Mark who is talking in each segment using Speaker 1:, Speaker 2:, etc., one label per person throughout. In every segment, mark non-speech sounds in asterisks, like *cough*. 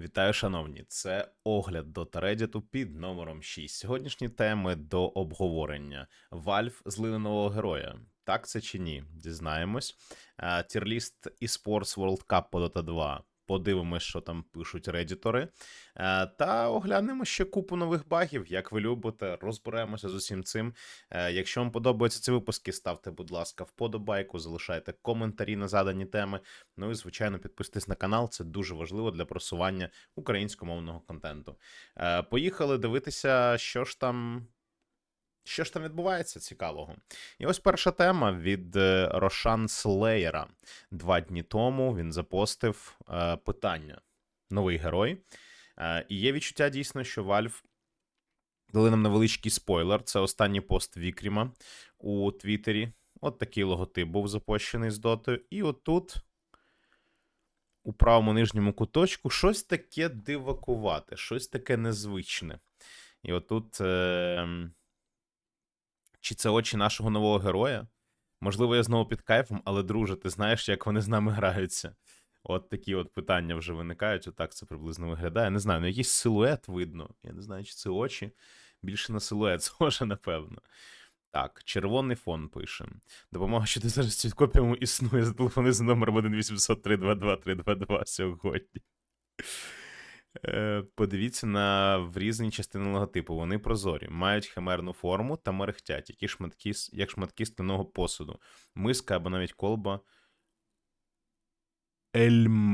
Speaker 1: Вітаю, шановні! Це огляд до Reddit під номером 6. Сьогоднішні теми до обговорення. Вальф злили нового героя. Так це чи ні? Дізнаємось. Е, Тірліст eSports World Cup по Dota 2. Подивимось, що там пишуть реддітори. Е, Та оглянемо ще купу нових багів, як ви любите, розберемося з усім цим. Е, Якщо вам подобаються ці випуски, ставте, будь ласка, вподобайку, залишайте коментарі на задані теми. Ну і звичайно, підписуйтесь на канал. Це дуже важливо для просування українськомовного контенту. Е, Поїхали дивитися, що ж там. Що ж там відбувається цікавого? І ось перша тема від е, Рошан Слеєра. Два дні тому він запостив е, питання: новий герой. Е, і є відчуття дійсно, що Valve дали нам невеличкий спойлер. Це останній пост Вікріма у Твіттері. От такий логотип був запущений з дотою. І отут у правому нижньому куточку щось таке дивакувате, щось таке незвичне. І отут. Е... Чи це очі нашого нового героя? Можливо, я знову під кайфом, але друже, ти знаєш, як вони з нами граються. От такі от питання вже виникають. Отак це приблизно виглядає. Не знаю, ну якийсь силует видно. Я не знаю, чи це очі. Більше на силует *laughs* схоже, напевно. Так, червоний фон пише. Допомога щодо зараз від копіям існує. Зателефони за номером 1800 322 322 сьогодні. Е, Подивіться на врізані частини логотипу. Вони прозорі, мають химерну форму та мерехтять, які шматки, як шматки скляного посуду, миска або навіть колба Ельмемейра.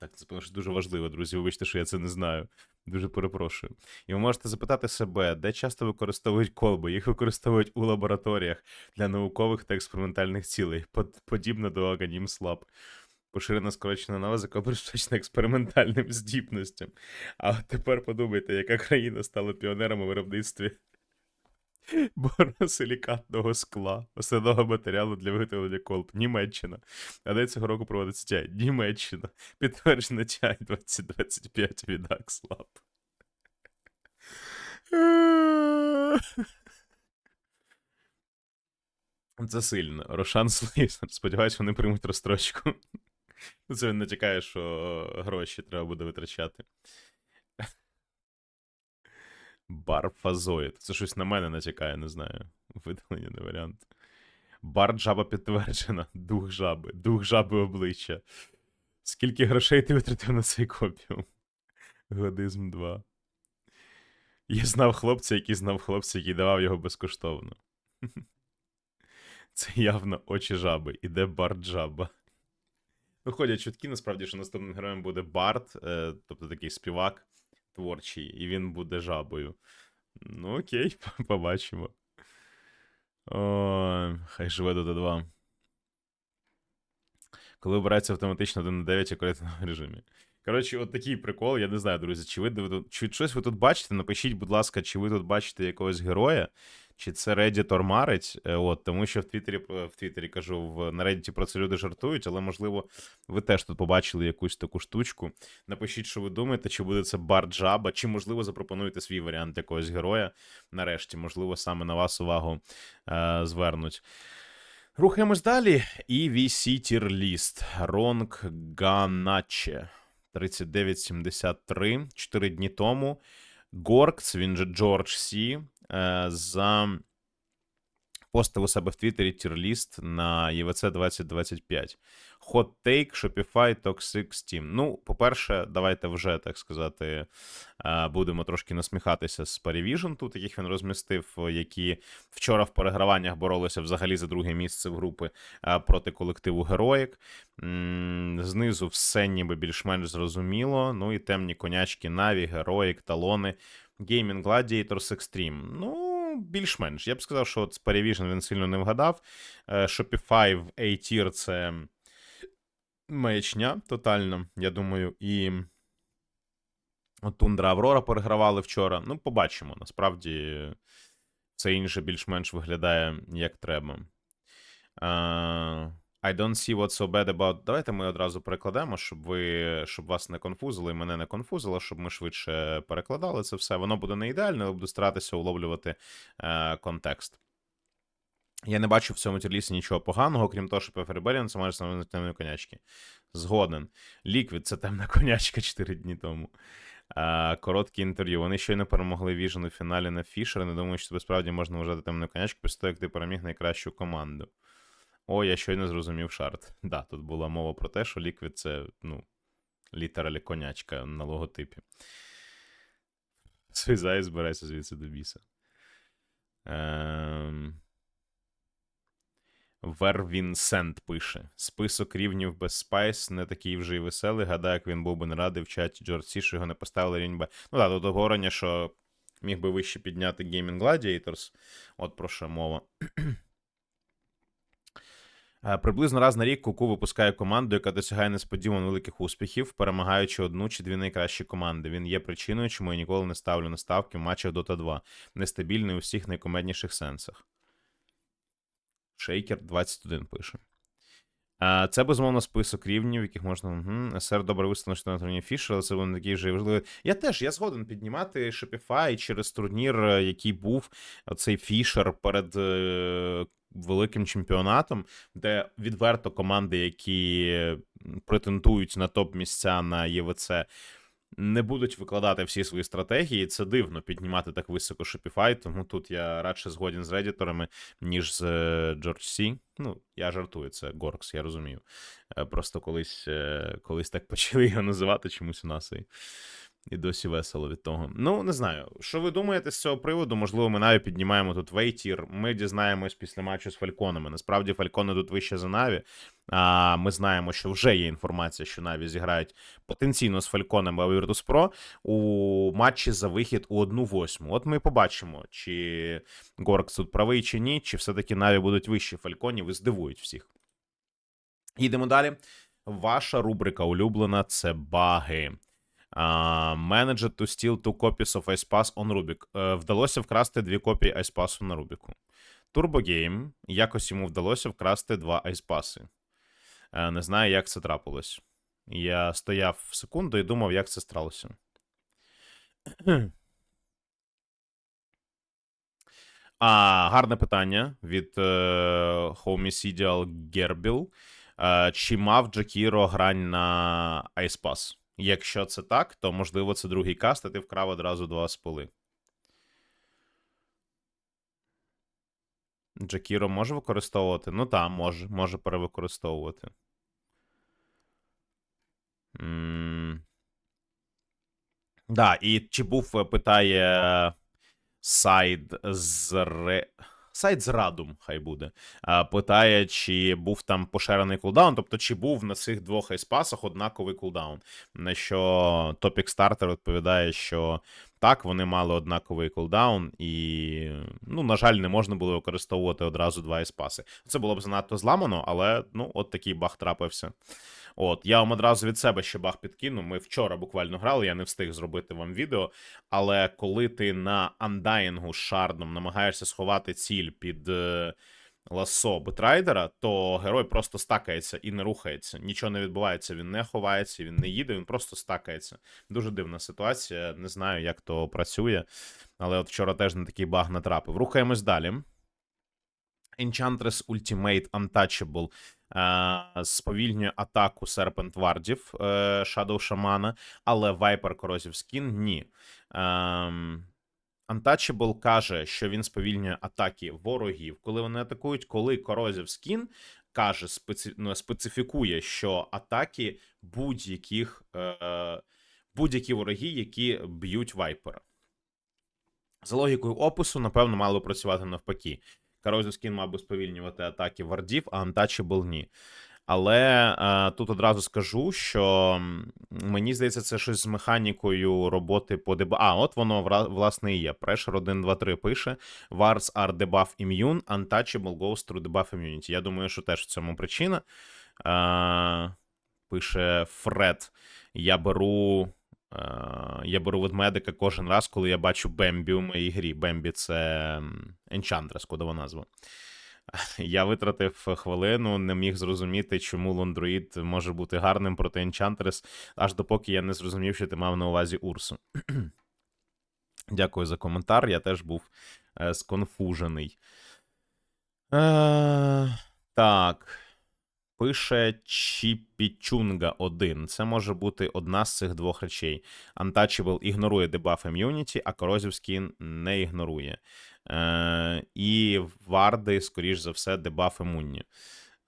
Speaker 1: Так, це що дуже важливо, друзі. Вибачте, що я це не знаю. Дуже перепрошую. І ви можете запитати себе, де часто використовують колби. Їх використовують у лабораторіях для наукових та експериментальних цілей, подібно до Аганім Слаб. Поширена скорочена назва, присвячена експериментальним здібностям. А от тепер подумайте, яка країна стала піонером у виробництві боросилікатного скла, основного матеріалу для виготовлення колб. Німеччина. А де цього року проводиться чай? Німеччина. Підтверджено чай 2025 від Акслаб. Це сильно. Рошан Слейсер. Сподіваюсь, вони приймуть розстрочку. *laughs* Це він натякає, що гроші треба буде витрачати. Барфазоїд. Це щось на мене натякає, не знаю. Видалення не варіант. Бар жаба підтверджена. Дух жаби. Дух жаби обличчя. Скільки грошей ти витратив на цей копіум? Годизм 2. Я знав хлопця, який знав хлопця, який давав його безкоштовно. *laughs* Це явно очі жаби. Іде Барт жаба. Ну, ходять чутки, насправді, що наступним героєм буде Барт, е, тобто такий співак творчий, і він буде жабою. Ну, окей, *laughs* побачимо. О, хай живе Dota 2. Коли обирається автоматично 1 на 9 у коректному режимі. Коротше, от такий прикол, я не знаю, друзі, чи ви чи щось ви тут бачите? Напишіть, будь ласка, чи ви тут бачите якогось героя, чи це Reddit марить. Е, От, тому що в Твіттері, в Твіттері кажу, в, на Reddit про це люди жартують, але можливо, ви теж тут побачили якусь таку штучку. Напишіть, що ви думаєте, чи буде це бар Джаба, чи можливо запропонуєте свій варіант якогось героя. Нарешті, можливо, саме на вас увагу е, звернуть. Рухаємось далі. EVC Tier List. Ронг Ганаче. 3973. 4 дні тому. Горкс, він же Джордж Сі, е, за постив у себе в Твіттері тірліст на ЄВЦ 2025. Hot Take, Shopify, Toxic Steam. Ну, по-перше, давайте вже, так сказати, будемо трошки насміхатися з Parivision тут, яких він розмістив, які вчора в переграваннях боролися взагалі за друге місце в групи проти колективу Героїк. Знизу все ніби більш-менш зрозуміло. Ну і темні конячки Наві, Героїк, Талони, Gaming Gladiators Extreme. Ну, більш-менш. Я б сказав, що от з Parivision він сильно не вгадав. Е, Shopify A-Tier це маячня тотально, я думаю, і. от Тундра Аврора перегравали вчора. Ну, побачимо. Насправді, це інше більш-менш виглядає як треба. Uh, I don't see what's so bad about. Давайте ми одразу перекладемо, щоб ви щоб вас не конфузило і мене не конфузило, щоб ми швидше перекладали це все. Воно буде не ідеально, але буду старатися уловлювати е, контекст. Я не бачу в цьому тірлісі нічого поганого, крім того, що Rebellion це майже саме конячки. Згоден. Ліквід це темна конячка 4 дні тому. А, коротке інтерв'ю. Вони щойно перемогли Віжен у фіналі на Фішер. Не думаю, що справді можна вважати темною конячкою після того, як ти переміг найкращу команду. О, я щойно зрозумів шарт. Да, тут була мова про те, що Ліквід це, ну, літералі конячка на логотипі. Свізай, збирайся звідси до біса. Ем... Вервінсент пише: список рівнів без спайс не такий вже й веселий. Гадаю, як він був би не радий в чаті Джордж Сі, що його не поставили рівень Б. Ну так, тут говорення, що міг би вище підняти Gaming Gladiators. От про що мова. Е, Приблизно раз на рік Куку випускає команду, яка досягає несподівано великих успіхів, перемагаючи одну чи дві найкращі команди. Він є причиною, чому я ніколи не ставлю на ставки в матчах Dota 2. Нестабільний у всіх найкомедніших сенсах. Шейкер 21 пише. Це безумовно список рівнів, яких можна. Угу. СР добре виставлено, на турнірі Фішер, але це вони такі вже важливі. Я теж я згоден піднімати Shopify через турнір, е, який був цей Фішер перед е, великим чемпіонатом, де відверто команди, які претендують на топ-місця на ЄВЦ, не будуть викладати всі свої стратегії. Це дивно піднімати так високо Shopify, тому тут я радше згоден з редіторами, ніж з е, George C. Ну, я жартую, це Горкс, я розумію. Е, Просто колись е, колись так *laughs* почали його називати чомусь у нас. І... І досі весело від того. Ну, не знаю. Що ви думаєте з цього приводу? Можливо, ми навіть піднімаємо тут вейтір. Ми дізнаємось після матчу з Фальконами. Насправді, Фалькони тут вище за Наві. А ми знаємо, що вже є інформація, що Наві зіграють потенційно з Фальконами або Virtus.pro у матчі за вихід у 1-8. От ми побачимо, чи Горкс тут правий, чи ні, чи все-таки Наві будуть вищі Фальконів і здивують всіх. Їдемо далі. Ваша рубрика улюблена це баги. Менеджер to steal two copies of Ice Pass on Rubik. Е, Вдалося вкрасти дві копії Ice Pass на Рубіку. Game. Якось йому вдалося вкрасти два Ice Pass. Е, Не знаю, як це трапилось. Я стояв секунду і думав, як це сталося. А, Гарне питання від е, Homicidial Gerbil. Е, Чи мав Джакіро грань на Ice Pass? Якщо це так, то можливо це другий каст, а ти вкрав одразу два споли. Джакіро може використовувати? Ну так, може, може перевикористовувати. М Да, і чи був, е, питає сайд з. Сайт з Радум, хай буде. Питає, чи був там поширений кулдаун, тобто, чи був на цих двох айспасах однаковий кулдаун. На що Topic Starter відповідає, що так, вони мали однаковий кулдаун, і, ну, на жаль, не можна було використовувати одразу два айспаси. Це було б занадто зламано, але ну, от такий баг трапився. От, я вам одразу від себе ще баг підкину. Ми вчора буквально грали, я не встиг зробити вам відео. Але коли ти на андайнгу з шардом намагаєшся сховати ціль під е, ласо Бетрайдера, то герой просто стакається і не рухається. Нічого не відбувається, він не ховається, він не їде, він просто стакається. Дуже дивна ситуація. Не знаю, як то працює. Але от вчора теж на такий баг натрапив. Рухаємось далі. Enchantress Ultimate Untouchable сповільнює атаку Серпент Вардів е, Shadow Shaman, але Viper Corrosive Skin ні. Е, Untouchable каже, що він сповільнює атаки ворогів, коли вони атакують, коли Corrosive Skin каже, специ... ну, специфікує, що атаки будь-яких е, будь-які вороги, які б'ють Вайпера. За логікою опису, напевно, мало працювати навпаки. Corrosive Skin мав би сповільнювати атаки вардів, а Untouchable ні. Але е, тут одразу скажу, що мені здається, це щось з механікою роботи по дебаф. А, от воно власне і є. Pressure 1, 2, 3 пише. Wars are debuff immune, untouchable goes through debuff immunity. Я думаю, що теж в цьому причина. Е, пише Фред. Я беру. Е, Я беру ведмедика кожен раз, коли я бачу Бембі у моїй грі. Бембі це Enchantress, кодова назва. *laughs* Я витратив хвилину, не міг зрозуміти, чому лондроїд може бути гарним проти Enchantress, аж допоки я не зрозумів, що ти мав на увазі Урсу. *clears throat* Дякую за коментар. Я теж був е, сконфужений. Е, так. Пише Чіпічунга 1. Це може бути одна з цих двох речей. Untouchable ігнорує дебаф Immunity, а Corrosive Skin не ігнорує. Е, і варди, скоріш за все, дебаф імунні.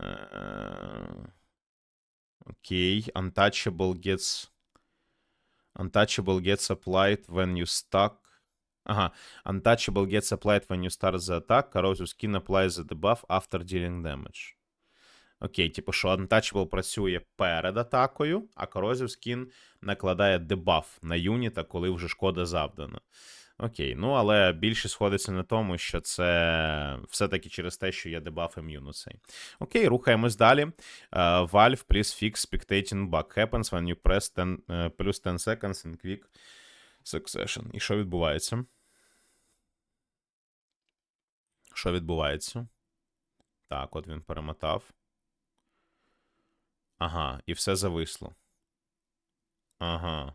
Speaker 1: Е, Окей. Untouchable gets. Untouchable gets applied when you stuck. Ага. Untouchable gets applied when you start the attack. Corrosive skin applies the debuff after dealing damage. Окей, типу, що Untouchable працює перед атакою, а Corrosive Skin накладає дебаф на юніта, коли вже шкода завдана. Окей, ну але більше сходиться на тому, що це все-таки через те, що є дебаф ім'юну цей. Окей, рухаємось далі. Uh, Valve, please fix spectating bug. Happens when you press 10, uh, plus 10 seconds in quick succession. І що відбувається? Що відбувається? Так, от він перемотав. Ага, і все зависло. Ага.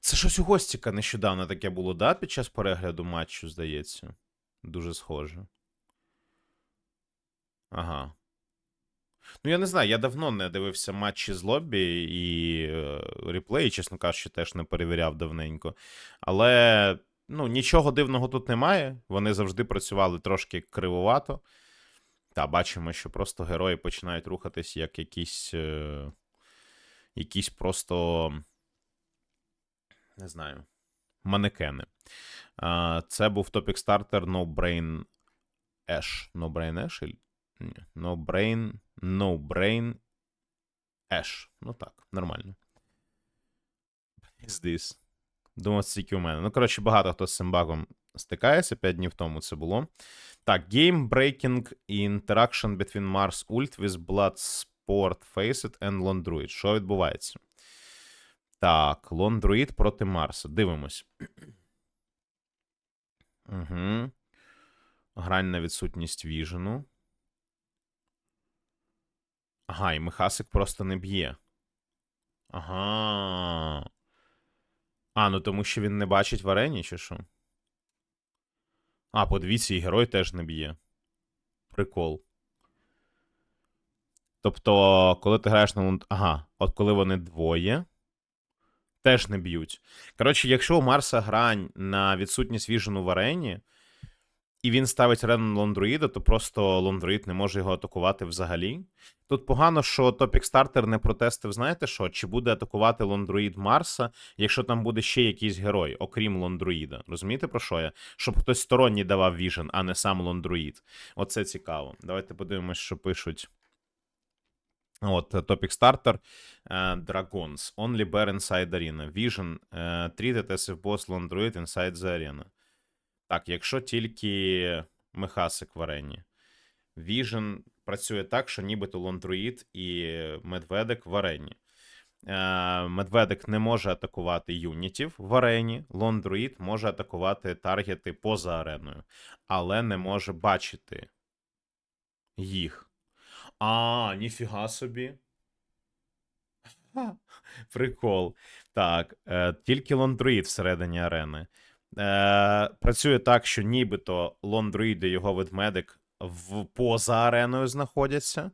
Speaker 1: Це щось у Гостіка нещодавно таке було, да? Під час перегляду матчу, здається. Дуже схоже. Ага. Ну, я не знаю, я давно не дивився матчі з лобі і е, реплеї, чесно кажучи, теж не перевіряв давненько. Але ну, нічого дивного тут немає. Вони завжди працювали трошки кривовато. Та бачимо, що просто герої починають рухатись як якісь. Е, якісь просто. Не знаю. Манекени. Це був топік стартер No Brain Ash. No Brain Ash? No Brain. No Brain Ash. Ну так, нормально. Is this? Думав, це тільки у мене. Ну, коротше, багато хто з цим багом стикається. 5 днів тому це було. Так, Game Breaking Interaction between Mars Ult with Bloodsport Facet and Lone Druid. Що відбувається? Так, Druid проти Марса. Дивимось. Угу. Грань на відсутність віжену. Ага, і Михасик просто не б'є. Ага. А, ну тому що він не бачить в арені, чи що? А, подивіться, і герой теж не б'є. Прикол. Тобто, коли ти граєш на лунд. Ага, от коли вони двоє. Теж не б'ють. Коротше, якщо у Марса грань на відсутність віжену в арені, і він ставить на лондруїда, то просто лондруїд не може його атакувати взагалі. Тут погано, що Топік Стартер не протестив, знаєте що? Чи буде атакувати лондруїд Марса, якщо там буде ще якийсь герой, окрім лондруїда. Розумієте, про що я? Щоб хтось сторонній давав віжен, а не сам лондруїд. Оце цікаво. Давайте подивимось, що пишуть. От, Topic Starter. Uh, Dragons. Only bear inside arena. Vision. Uh, treated as if boss Londruid inside the arena. Так, якщо тільки Мехасик в арені. Vision працює так, що нібито Лондруїд і Медведик в арені. Uh, Медведик не може атакувати юнітів в арені. Лондруїд може атакувати таргети поза ареною, але не може бачити їх. А, ніфіга собі. Прикол. Так, е, тільки лондруїд всередині арени. Е, Працює так, що нібито лондруїд і його ведмедик в, поза ареною знаходяться.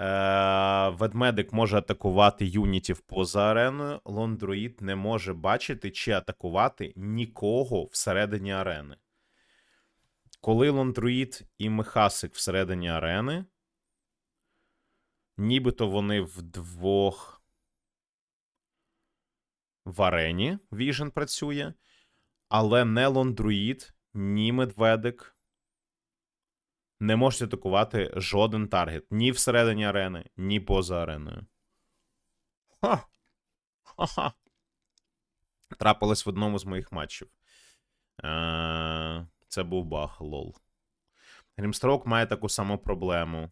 Speaker 1: Е, Ведмедик може атакувати юнітів поза ареною. Лондруїд не може бачити чи атакувати нікого всередині арени. Коли лондруїд і Мехасик всередині арени. Нібито вони вдвох в арені Vision працює, але не лондруїд, ні медведик не можуть атакувати жоден таргет ні всередині арени, ні поза ареною. Ха! Ха-ха. Трапилось в одному з моїх матчів. Е, Це був баг, лол. Грімстроук має таку саму проблему.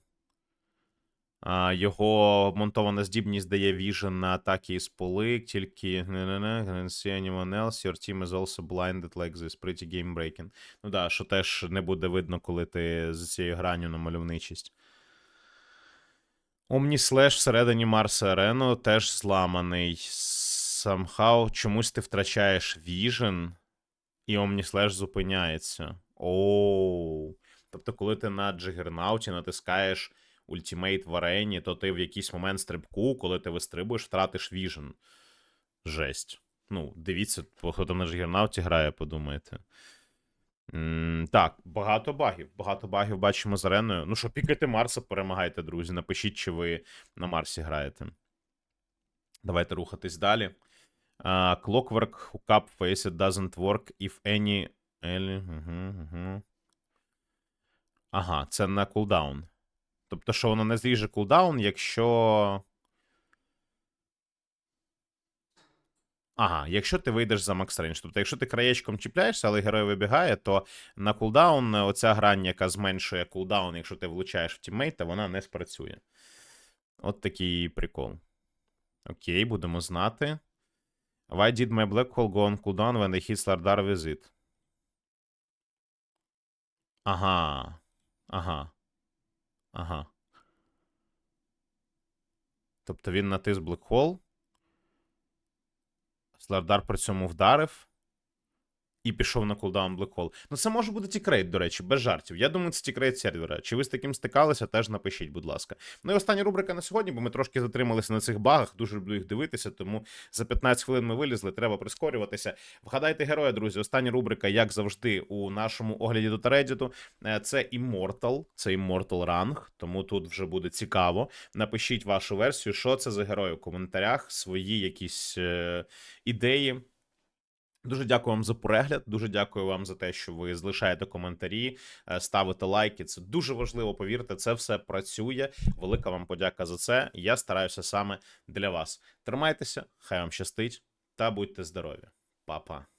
Speaker 1: Його монтована здібність дає віжен на атаки із поли, тільки не see anyone else, your team is also blinded like this, pretty game breaking. Ну да, що теж не буде видно, коли ти з цією гранню на мальовничість. Omnislash всередині Марса Арену теж зламаний. Somehow чомусь ти втрачаєш віжен, і Omnislash зупиняється. Оу. Тобто, коли ти на Джигернауті натискаєш ультимейт в арені, то ти в якийсь момент стрибку, коли ти вистрибуєш, втратиш віжен. Жесть. Ну, дивіться, хто там на Джигернауті грає, подумайте. М, Так, багато багів. Багато багів бачимо з ареною. Ну що, пікайте Марса, перемагайте, друзі. Напишіть, чи ви на Марсі граєте. Давайте рухатись далі. Uh, clockwork hookup face it doesn't work if any. Елі. Угу, угу. Ага, це на кулдаун. Тобто, що воно не зріже кулдаун, якщо. Ага, якщо ти вийдеш за макс рейндж. Тобто, якщо ти краєчком чіпляєшся, але герой вибігає, то на кулдаун е, оця грань, яка зменшує кулдаун, якщо ти влучаєш в тіммейта, вона не спрацює. От такий прикол. Окей, будемо знати. Why did my black hole go on cooldown when I hit Slardar with it? Ага. Ага. Ага. Тобто він натис Hole. Слардар при цьому вдарив. І пішов на кулдаун Black Hole. Ну, це може бути тікрейт, до речі, без жартів. Я думаю, це тікрейт сервера. Чи ви з таким стикалися, теж напишіть, будь ласка. Ну і остання рубрика на сьогодні, бо ми трошки затрималися на цих багах. Дуже люблю їх дивитися, тому за 15 хвилин ми вилізли, треба прискорюватися. Вгадайте героя, друзі. Остання рубрика, як завжди, у нашому огляді до Тередіту. Е, Це Immortal, це Immortal ранг, тому тут вже буде цікаво. Напишіть вашу версію, що це за герой у коментарях, свої якісь е, ідеї. Дуже дякую вам за перегляд. Дуже дякую вам за те, що ви залишаєте коментарі, е, ставите лайки. Це дуже важливо. Повірте, це все працює. Велика вам подяка за це. Я стараюся саме для вас. Тримайтеся, хай вам щастить та будьте здорові. Па-па.